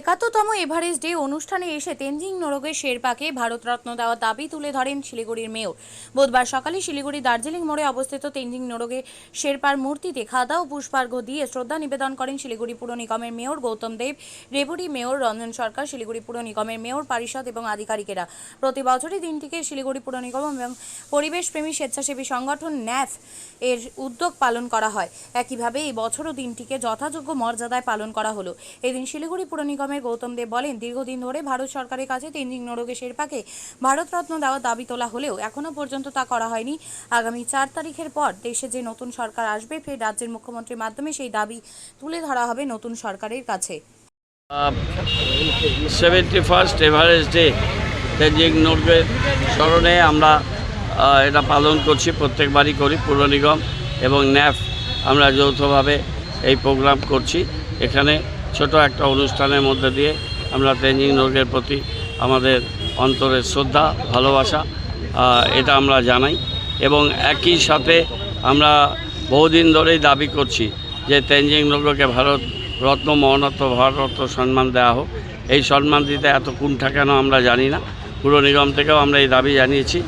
একাত্তরতম Everest day অনুষ্ঠানে এসে তেনজিং নোরগে শেরপাকে ভারতরত্ন দেওয়ার দাবি তুলে ধরেন শিলিগুড়ির মেয়র। বুধবার সকালে শিলিগুড়ি দার্জিলিং মোড়ে অবস্থিত তেনজিং নোরগে শেরপার মূর্তিতে খাদা ও পুষ্পার্ঘ দিয়ে শ্রদ্ধা নিবেদন করেন শিলিগুড়ি পুর নিগমের মেয়র গৌতম দেব রেবুরি মেয়র রঞ্জন সরকার, শিলিগুড়ি পুর নিগমের মেয়র পারিষদ এবং আধিকারিকেরা। প্রতি বছরই দিনটিকে শিলিগুড়ি পুর নিগম এবং পরিবেশপ্রেমী স্বেচ্ছাসেবী সংগঠন ন্যাফ এর উদ্যোগ পালন করা হয়। একইভাবে এই বছরও দিনটিকে যথাযোগ্য মর্যাদায় পালন করা হলো। এদিন শিলিগুড়ি পুর নিগমের গৌতম দেব বলেন, দীর্ঘদিন ধরে ভারত সরকারের কাছে তেনজিং নোরগে শেরপাকে ভারতরত্ন দেওয়ার দাবি তোলা হলেও এখনও পর্যন্ত তা করা হয়নি। আগামী চার তারিখের পর দেশে যে নতুন সরকার আসবে, ফের রাজ্যের মুখ্যমন্ত্রীর মাধ্যমে সেই দাবি তুলে ধরা হবে নতুন সরকারের কাছে। Seventy first Everest day Tenzing নোরগের স্মরণে আমরা এটা পালন করছি, প্রত্যেকবারই করি, পৌর নিগম এবং ন্যাফ, আমরা যৌথভাবে এই প্রোগ্রাম করছি। এখানে ছোট একটা অনুষ্ঠানের মধ্যে দিয়ে আমরা তেজিং নোরগের প্রতি আমাদের অন্তরের শ্রদ্ধা, ভালোবাসা এটা আমরা জানাই এবং একই সাথে আমরা বহুদিন ধরেই দাবি করছি যে তেনজিং নোরগকে ভারত রত্ন মহানত্ব ভারতরত্ন সম্মান দেওয়া হোক। এই সম্মান দিতে এত কুণ্ঠা কেন আমরা জানি না। পুর নিগম থেকেও আমরা এই দাবি জানিয়েছি।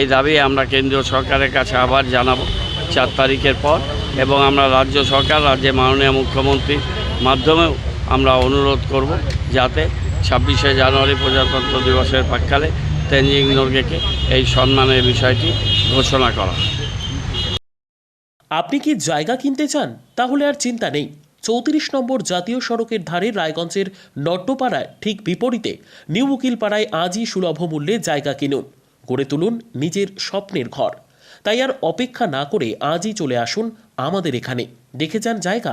এই দাবি আমরা কেন্দ্রীয় সরকারের কাছে আবার জানাব চার তারিখের পর এবং আমরা রাজ্য সরকার রাজ্যে মাননীয় মুখ্যমন্ত্রীর মাধ্যমেও আমরা অনুরোধ করব যাতে ছাব্বিশে জানুয়ারি প্রজাতন্ত্র দিবসের প্রাককালে তেনজিং নোরগেকে এই সম্মানের বিষয়টি ঘোষণা করা আপনি কি জায়গা কিনতে চান? তাহলে আর চিন্তা নেই। চৌত্রিশ নম্বর জাতীয় সড়কের ধারে রায়গঞ্জের নট্টপাড়ায় ঠিক বিপরীতে নিউ উকিলপাড়ায় আজই সুলভ মূল্যে জায়গা কিনুন। গড়ে তুলুন নিজের স্বপ্নের ঘর। তাই আর অপেক্ষা না করে আজই চলে আসুন আমাদের এখানে। দেখে যান জায়গা।